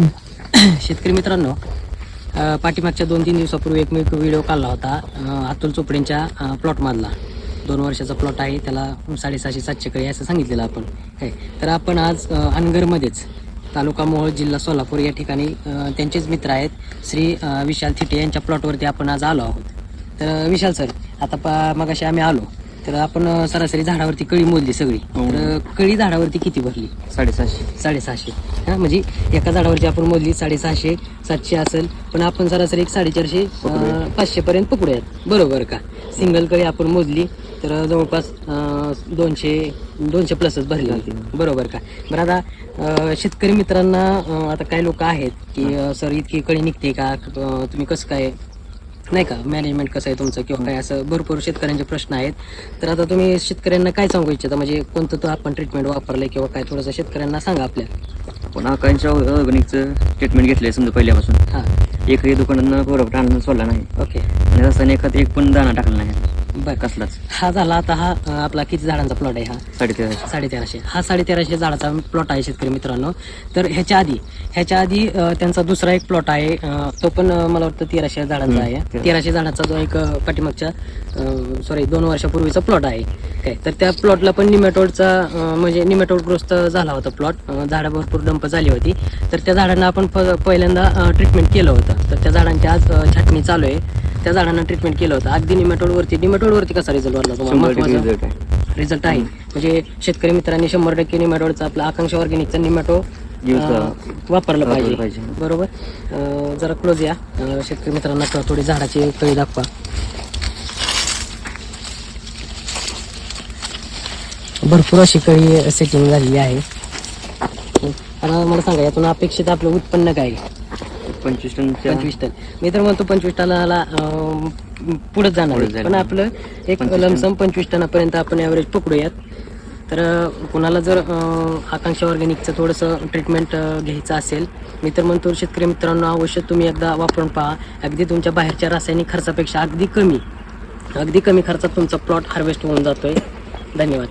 शेतकरी मित्रांनो पाठीमागच्या दोन तीन दिवसापूर्वी एक मी व्हिडिओ काढला होता अतुल चोपडेंच्या प्लॉटमधला. दोन वर्षाचा प्लॉट आहे त्याला साडेसहाशे सातशे कळी असं सांगितलेलं आपण. काय तर आपण आज अनगरमध्येच तालुका मोहोळ जिल्हा सोलापूर या ठिकाणी त्यांचेच मित्र आहेत श्री विशाल थिटे यांच्या प्लॉटवरती आपण आज आलो आहोत. तर विशाल सर आता पा मगाशी आम्ही आलो. तर आपण सरासरी झाडावरती कळी मोजली सगळी. तर कळी झाडावरती किती भरली? साडेसहाशे. साडेसहाशे. हा म्हणजे एका झाडावरची आपण मोजली साडेसहाशे सातशे असेल. पण आपण सरासरी एक साडेचारशे अं, पाचशे पर्यंत पकडूयात बरोबर का? सिंगल कळी आपण मोजली तर जवळपास दोनशे दोनशे प्लसच भरली होती. बरोबर का? बरं आता शेतकरी मित्रांना आता काही लोक आहेत की सर इतकी कळी निघते का? तुम्ही कसं काय नाही का? मॅनेजमेंट कसं आहे तुमचं किंवा काय असं भरपूर शेतकऱ्यांचे प्रश्न आहेत. तर आता तुम्ही शेतकऱ्यांना काय सांगू इच्छिता? म्हणजे कोणतं तो आपण ट्रीटमेंट वापरलंय किंवा काय? थोडंसं शेतकऱ्यांना सांगा आपल्या. पण आकांच्या ऑर्गॅनिकचं ट्रीटमेंट घेतलंय समजा पहिल्यापासून. हां. एकही दुकानानं प्रोडक्ट आणून सोडला नाही. ओके आणि रसायन एखाद एक पण दाणा टाकला नाही. बरं कसलाच? हा झाला आता हा अं, आपला किती झाडांचा प्लॉट आहे हा? साडेतेराशे. साडेतेराशे. हा साडेतेराशे झाडाचा प्लॉट आहे शेतकरी मित्रांनो. तर ह्याच्या आधी ह्याच्या आधी अं, त्यांचा दुसरा एक प्लॉट आहे अं, तो पण अं, मला वाटतं तेराशे झाडांचा आहे. तेराशे. झाडाचा जो एक अं, पाठीमागच्या सॉरी दोन वर्षापूर्वीचा प्लॉट आहे. काय? तर त्या प्लॉटला पण निमॅटोडचा म्हणजे निमॅटोड ग्रोस्त झाला होता प्लॉट झाडं भरपूर डंप झाली होती. तर त्या झाडांना आपण प- पहिल्यांदा ट्रीटमेंट केलं होतं. तर त्या झाडांची आज अं, छाटणी चालू आहे. त्या झाडांना ट्रीटमेंट केलं होतं. अगदी निमॅटोडवरती निमॅटोडवरती कसा रिझल्ट तुम्हाला? आहे. रिझल्ट आहे. म्हणजे शेतकरी मित्रांनी शंभर टक्के निमॅटोडचा आपला आकांक्षा ऑर्गॅनिकचा निमॅटो वापरलं पाहिजे. बरोबर? जरा क्लोज या. शेतकरी मित्रांना थोडी झाडाची कळी दाखवा. भरपूर अशी कळी सेटिंग झालेली आहे. आता मला सांगा यातून अपेक्षित आपलं उत्पन्न काय आहे? पंचवीस टनच्या पंचवीस टन मी तर म्हणतो पंचवीस टनाला पुढे जाणार पुढं आहे. जाईल. पण आपलं एक 25 टन. लमसम पंचवीस टनापर्यंत आपण ॲव्हरेज पकडूयात तर अं, कुणाला जर अं, आकांक्षा ऑर्गॅनिकचं थोडंसं ट्रीटमेंट घ्यायचं असेल मी तर म्हणतो शेतकरी मित्रांनो अवश्य तुम्ही एकदा वापरून पहा अगदी तुमच्या बाहेरच्या रासायनिक खर्चापेक्षा अगदी कमी अगदी कमी खर्चात तुमचा प्लॉट हार्वेस्ट होऊन जातोय धन्यवाद